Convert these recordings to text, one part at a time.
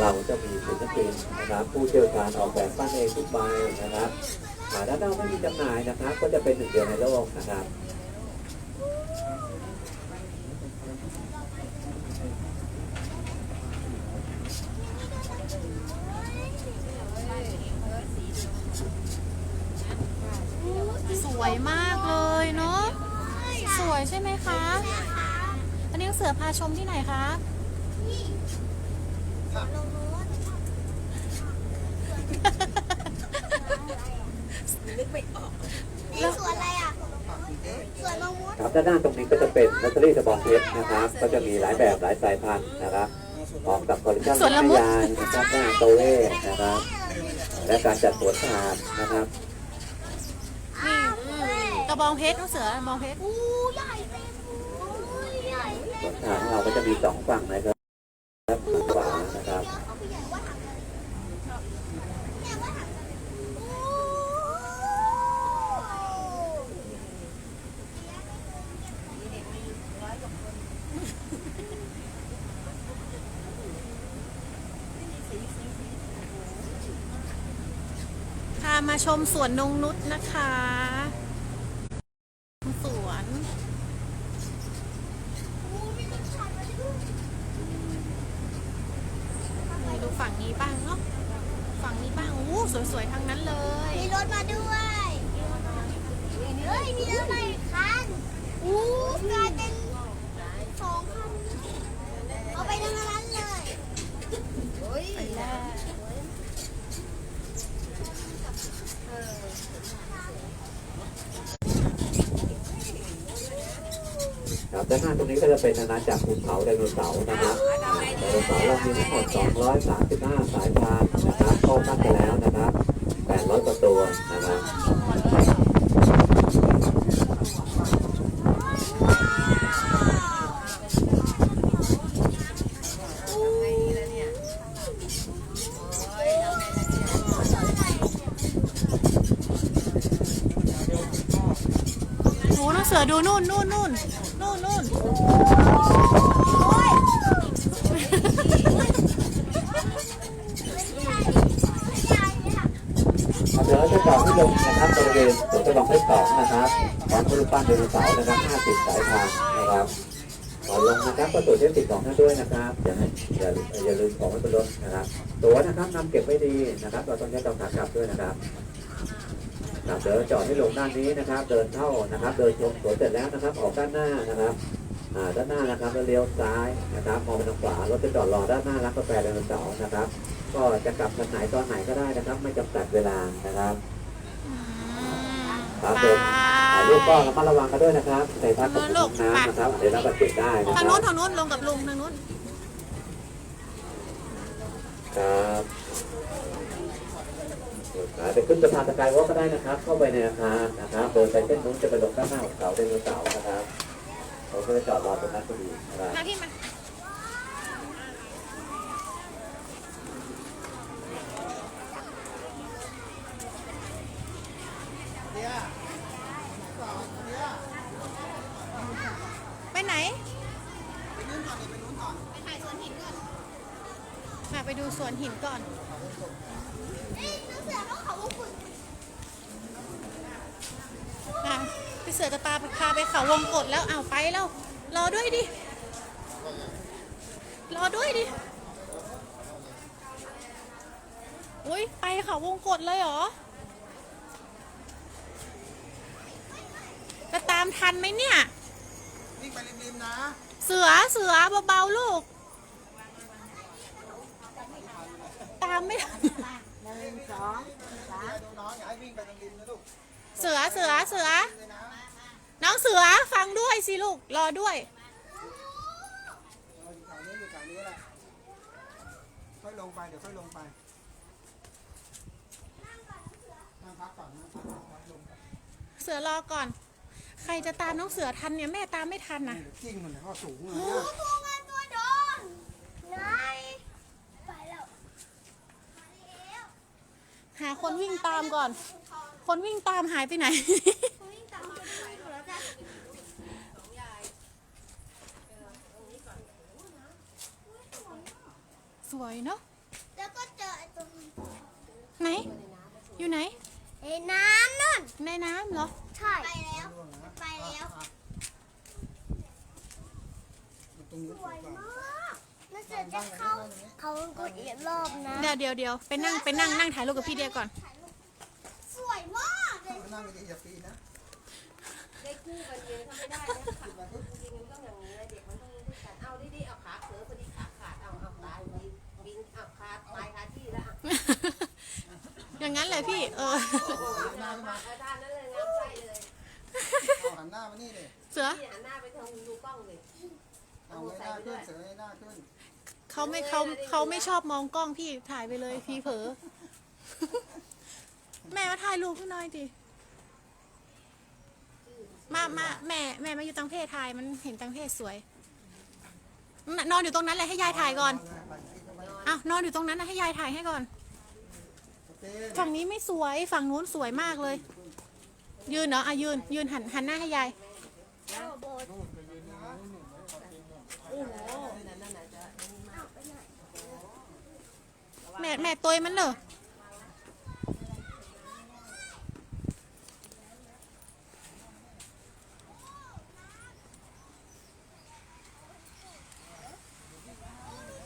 เราจะมีศิลปินนะครับผู้เชี่ยวชาญออกแบบปั้นเองทุกใบนะครับอ่าถ้าเราไม่มีจำหน่ายนะครับ ก็จะเป็นหนึ่งเดียวในโลกนะครับสวยมากเลยเนาะสวยใช่ไหมคะ อันนี้เสือพาชมที่ไหนคะนี่สวนอะไรอะสวนมะม่วงครับด้านหน้าตรงนี้ก็จะเป็นนัสเซอรี่สปอร์ตเพชรนะครับ ก็จะมีหลายแบบหลายสายพันธุ์นะครับพร้อมกับคอลเลคชันสวนละมุดยางนะครับหน้าโตเล่นะครับ และการจัดสวนสะอาดนะครับนี่กระบองเพชรน้องเสือกระบองเพชร อู้ใหญ่เต็มอู้ใหญ่ สวนสะอาดของเราก็จะมีสองฝั่งนะครับครับฝั่งขวานะครับ เอาไปใหญ่ว่าถังใหญ่ว่าถังอู้ พามา ชมสวนนงนุษนะคะ สวนอู้มีต้นชายมาด้วยไปดูฝั่งนี้บ้างเนาะ ฝั่งนี้บ้าง อู้สวยๆทั้งนั้นเลย มีรถมาด้วยเฮ้ย มีรถมาอีกคันอู้กลายเป็นสองคัน เอาไปทั้งนั้นเลยเฮ้ยไปแล้ว ครับด้านหน้าตรงนี้ก็จะเป็นอาณาจักรภูเขาไดโนเสาร์นะครับไดโนเสาร์เรามีทั้งหมด 235 สายพันธุ์นะครับเข้ากันไปแล้วนะครับ 800กว่าตัวนะครับ โอ้น้องเสือ ดูนู่นนู่นนู่นนู่นนู่นเดี๋ยวเราจะต่อที่ลงนะครับบริเวณสวนกระบอกเพชรสองนะครับของบริปั้นไดโนเสาร์นะครับ50สายพันนะครับขอลงนะครับก็ตรวจเช็คติดของท่านด้วยนะครับอย่าให้อย่าอย่าลืมของไว้บนรถนะครับ ตัวนะครับนำเก็บไว้ดีนะครับ เราต้องใช้ตอนขากลับด้วยนะครับ ครับเดี๋ยวจอดให้ลงด้านนี้นะครับ เดินเข้านะครับ เดินชมสวนเสร็จแล้วนะครับ ออกด้านหน้านะครับอ่าด้านหน้านะครับแล้วเลี้ยวซ้ายนะครับมองไปทางขวารถจะจอดรอด้านหน้าร้านกาแฟไดโนเสาร์นะครับ ก็จะกลับทางไหนตอนไหนก็ได้นะครับ ไม่จำกัดเวลานะครับครับผมถ่ายรูปก็ระมัดระวังกันด้วยนะครับใส่พัดกับถุงน้ำนะครับเดี๋ยวเราบาดเจ็บได้นะคทารังบนู้นทางนู้นลงกับลุงทางนู้นครับ ขายไปขึ้นสะพานสกายวอล์กก็ได้นะครับ เข้าไปในอาคารนะครับเดินไปเส้นนู้นจะไปลงด้านหน้าของเสาไดโนเสานะครับผมก็จะจอดรอตรงนั้นพอดีนะครับมาที่มาไปไหนถ่ายสวนหินก่อนมาไปดูสวนหินก่อน เอ๊ะนักเสือเขาเขาวงกุฎ อะพี่ เสือจะปาไปพาไปเขาวงกดแล้วเอาวไปแล้วรอด้วยดิ รอด้วยดิ อุ้ยไปเขาวงกดเลยเหรอ จะตามทันไหมเนี่ย วิ่งไปริมๆนะ เสือเสือเบาๆลูก ตามไม่ทันหนึ่งสองสามดูน้องอย่าให้วิ่งไปริมๆนะลูกเสือเสือเสือ น้องเสือฟังด้วยสิลูก รอด้วยเอาอยู่แถวนี้อยู่แถวนี้แหละค่อยลงไปเดี๋ยวค่อยลงไปนั่งพักก่อนนั่งพักก่อนค่อยลงไปเสือรอก่อน ใครจะตามน้องเสือทันเนี่ยแม่ตามไม่ทันนะ เดี๋ยวกิ้งมันเนี่ยเขาสูงเลยโอ้นะโหงานตัวโดนไงไปแล้ว หาคนวิ่งตามก่อน คนวิ่งตามหายไปไหน วิ่งตามมาไปดูแล้วจ้ะ สวยเนาะสแล้วก็เจอไอ้ตรงนี้ไหน อยู่ไหน ไอ้น้ำนั่นในน้ำเหรอ ใช่ไปแล้วร่วงนะไปแล้วอะอะตรงนู้นสสววยยกว่ามากน่าจะจะเข้าเขากดอีกรอบนะเดี๋ยวเดี๋ยวเดี๋ยวไปนั่งไปนั่งนั่งถ่ายรูปกับพี่เดียก่อน สวยมากเลยนั่งดีๆอย่าปีนนะ ได้คู่กันเองทำไม่ได้นะขับมาทุกจริงๆมันต้องอย่างนี้นะเด็ก อย่างนั้นเลยพี่ เออโอ้โหงามมากเอาด้านนั้นเลยงามไส้เลยเอาหันหน้ามานี่เลยเสือพี่หันหน้าไปทางดูกล้องเลยเอาไว้หน้าขึ้นเสือให้หน้าขึ้นเขาไม่เขาเขาไม่ชอบมองกล้องพี่ถ่ายไปเลยพี่เผลอ แม่มาถ่ายรูปให้หน่อยดิ มามาแม่แม่มาอยู่ตังเพศถ่ายมันเห็นตังเพศสวยน่ะนอนอยู่ตรงนั้นเลยให้ยายถ่ายก่อนไปคิดเอาไว้อ้าวนอนอยู่ตรงนั้นนะให้ยายถ่ายให้ก่อนเต้น ฝั่งนี้ไม่สวยฝั่งนู้นสวยมากเลย ยืนเนาะอะยืน ยืนหันหันหน้าให้ยายโอ้โหนั่นนั่นน่ะจะนี่มากแม่แม่ตัวมันเหรอ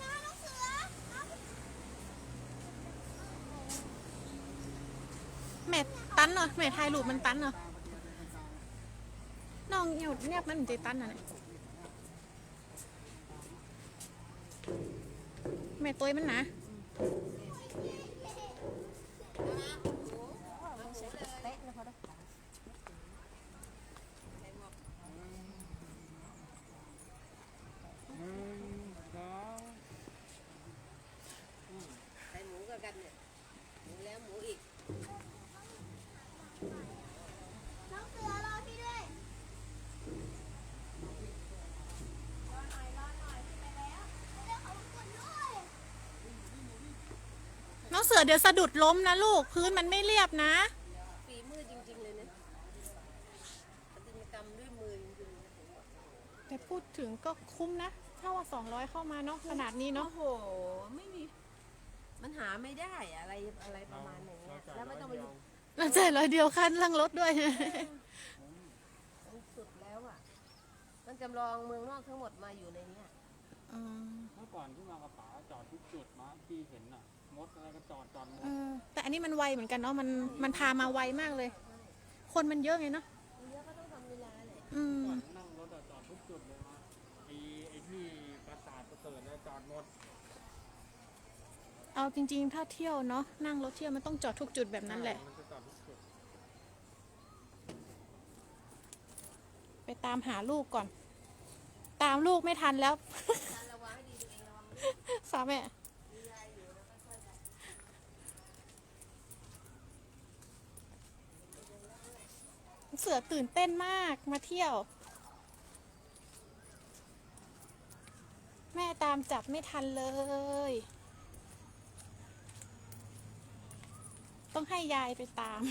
น้าน้องเสือ แม่ตั นเนาะแม่ถ่ายรูปมันตันเนาะน้องเหี่ยวเนี่ยมันจะตันอะเนี่ยแม่ตัวมันนะใส่หมูกันกันเนี่ยหมูแล้วหมูอีก น้องเสือรอพี่ด้วยรอหน่อยรอหน่อยพี่ไปแล้วเดี๋ยวเขากดด้วย น้องเสือเดี๋ยวสะดุดล้มนะลูก พื้นมันไม่เรียบนะ ฝีมือจริงๆเลยนะปฏิมากรรมด้วยมือจริงๆนะผมบอกแต่พูดถึงก็คุ้มนะถ้าว่าสองร้อยเข้ามาเนาะขนาดนี้เนาะ โอ้โห ไม่มี มันหาไม่ได้อะไรอะไรประมาณอย่างเงี้ยแล้วไม่ต้องไปเราจ่ายร้อยเดียวคันเรื่องรถด้วย มันสุดแล้วอะ มันจำลองเมืองนอกทั้งหมดมาอยู่ในเนี้ย อืมเมื่อก่อนที่มากระป๋าจอดทุกจุดมาที่เห็นน่ะมดอะไรก็จอดจอดหมดเออแต่อันนี้มันไวเหมือนกันเนาะมันมันพามาไวมากเลย คนมันเยอะไงเนาะเยอะก็ต้องทำเวลาแหละอืมก่อนนั่งรถอะจอดทุกจุดเลยมาไอ้ไอ้ที่ปราสาทประเสริฐเนี่ยจอดหมดเอาจริง ๆ ถ้าเที่ยวเนาะนั่งรถเที่ยวมันต้องจอดทุกจุดแบบนั้นแหละ มันจะจอดทุกจุดไปตามหาลูกก่อน ตามลูกไม่ทันแล้วร สามแม่เสือตื่นเต้นมากมาเที่ยว แม่ตามจับไม่ทันเลย ต้องให้ยายไปตาม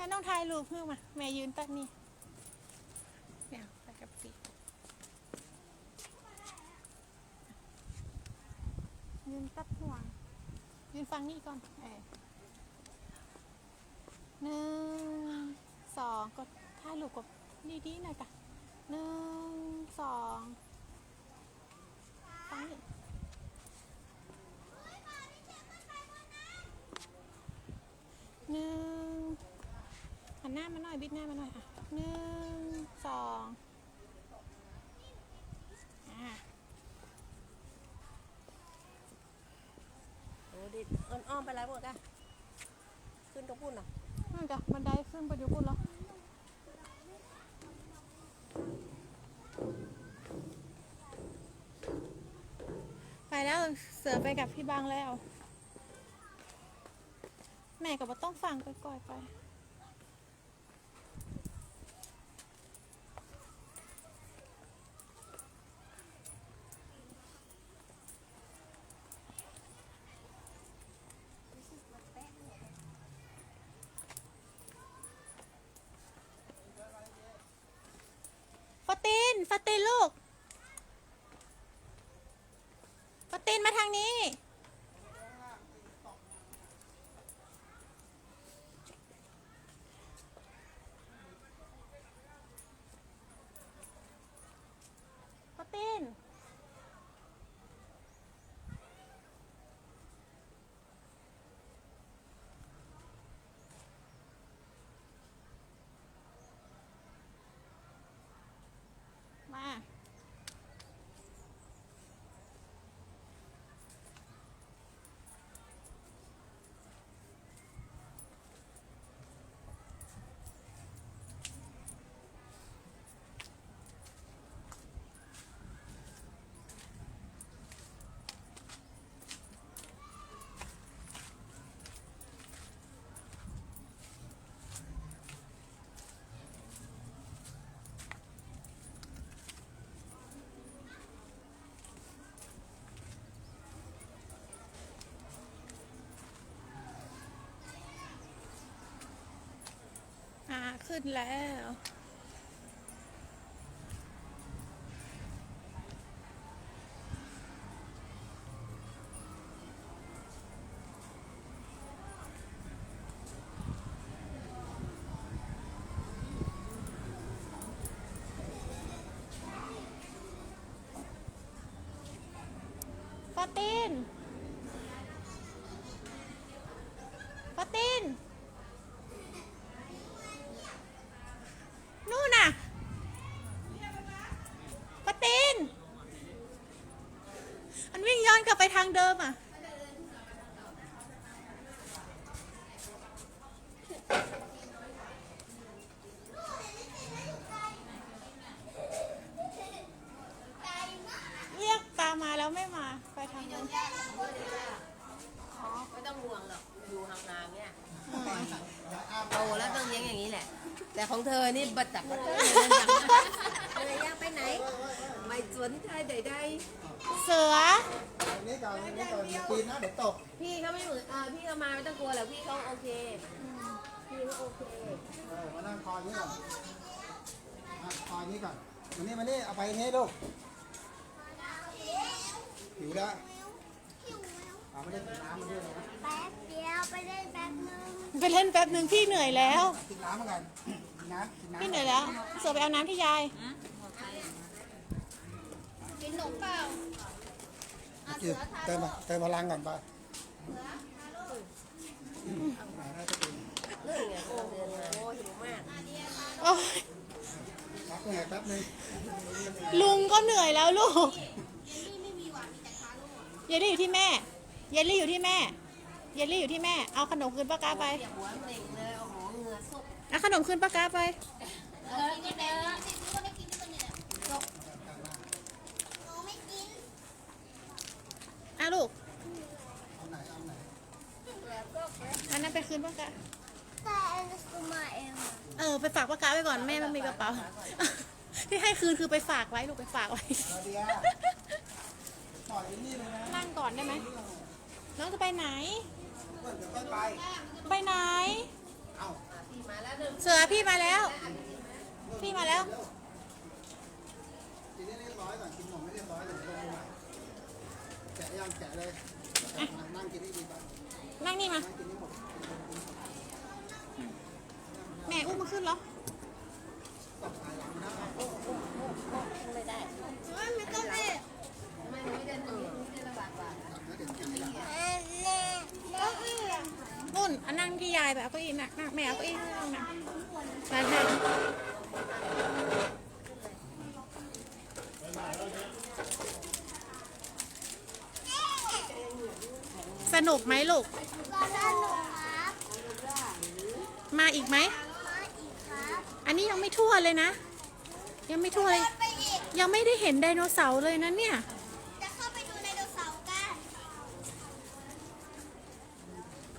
ม่ต้องถ่ายรูปเพื่อมา แม่ยืนตัดนี่เนี่ยไปกับปียืนตัดห่วงยืนฟังนี่ก่อนเออหนึ่งสองกดถ่ายรูปกับดีหน่อยกะหนึ่งสองฟังนี่หนึ่ง หันหน้ามาหน่อยบิดหน้ามาหน่อยอะหนึ่งสองอะโอ้ดิอ้อนอ้อมไปไรหมดอะขึ้นตรงปุ่นเหรอนั่นจ้ะบันไดขึ้นไปอยู่ปุ่นเหรอไปแล้วเสือไปกับพี่บางแล้ว แม่กับต้องฟังก่อยๆไป ตินฟาตินลูกฟาตินมาทางนี้ ฟาติน มา อ่า ขึ้นแล้วฟาติน ย้อนกลับไปทางเดิมอะเรียกตามมาแล้วไม่มาไปทางนู้นไม่ต้องห่วงหรอกอยู่ห่างๆเนี่ยโตแล้วต้องเลี้ยงอย่างนี้แหละ แต่ของเธอนี่บัดจับบัดเตอร์เลยอยากไปไหน ไม่สนใจใดเสืออันนี้ ก่อนอันนี้ก่อนอย่าปีนนะเดี๋ยวตกพี่เขาไม่เหมือนอ่าพี่เขามาไม่ต้องกลัวหรอกพี่เขาโอเค พี่เขาโอเคเออมานั่งคอยนี้ก่อนอะคอยนี้ก่อนมานี่มานี่เอาไปนี้ลูกหิวแล้วเอาไม่ได้กินน้ำมาด้วยนะแป๊บเดียวไปได้แป๊บนึงไปเล่นแป๊บหนึ่งพี่เหนื่อยแล้ว กินน้ำมากันกินน้ำกินน้ำพี่เหนื่อยแล้ว เสือไปเอาน้ำที่ยาย กินหนมเปล่า กินเติมมาเติมพลังก่อนไปเรื่องเนี่ยกำลังเดินมาโอ้หิวมากโอ้ยพักหน่อยแป๊บนึงลุงก็เหนื่อยแล้วลูก เยลลี่อยู่ที่แม่ เยลลี่อยู่ที่แม่ เยลลี่อยู่ที่แม่ เอาขนมคืนป้ากาไปเปียกหัวเป่งเลยโอ้โหเหงื่อซกเอาขนมคืนป้ากาไป เออกินเด้อติดก็ไม่กินตัวเนี่ยจบหนูไม่กิน อะ ลูกเอาไหนเอาไหนอันนั้นไปคืนป้ากาแต่อันนี้คือมาเองอะเออไปฝากป้ากาไว้ก่อนแม่มันมีกระเป๋า ที่ให้คืนคือไปฝากไว้ลูกไปฝากไว้นาเดียปล่อยไอ้นี่เลยนะนั่งก่อนได้ไหมน้องจะไปไหนเดี๋ยวค่อยไปไปไหนเอาพี่มาแล้วหนึ่งเสือพี่มาแล้ว พี่มาแล้ว ยังแกะเลยมานั่งกินให้ดีก่อนนั่งนี่มานั่งกินให้หมดแม่อุ้มมาขึ้นเหรอตบหายหลังนะไม่ได้ไม่ไม่ต้องเล่นไม่ไม่ได้ตรงนี้ไม่ได้ระบาดกว่าแล้วเดี๋ยวกินหลังเล่นเล่นก็คือนุ่นอันนั่งที่ยายแบบเอาเก้าอี้น่ะนั่งแม่เอาเก้าอี้นั่งนะใช่ใช่ ส่นุกไหมลูกก็สนุกครับมาอีกไหม มาอีกครับอันนี้ยังไม่ทั่วเลยนะ ยังไม่ทั่วเลย ไปอีก ยังไม่ได้เห็นไดโนเสาร์เลยนะเนี่ยค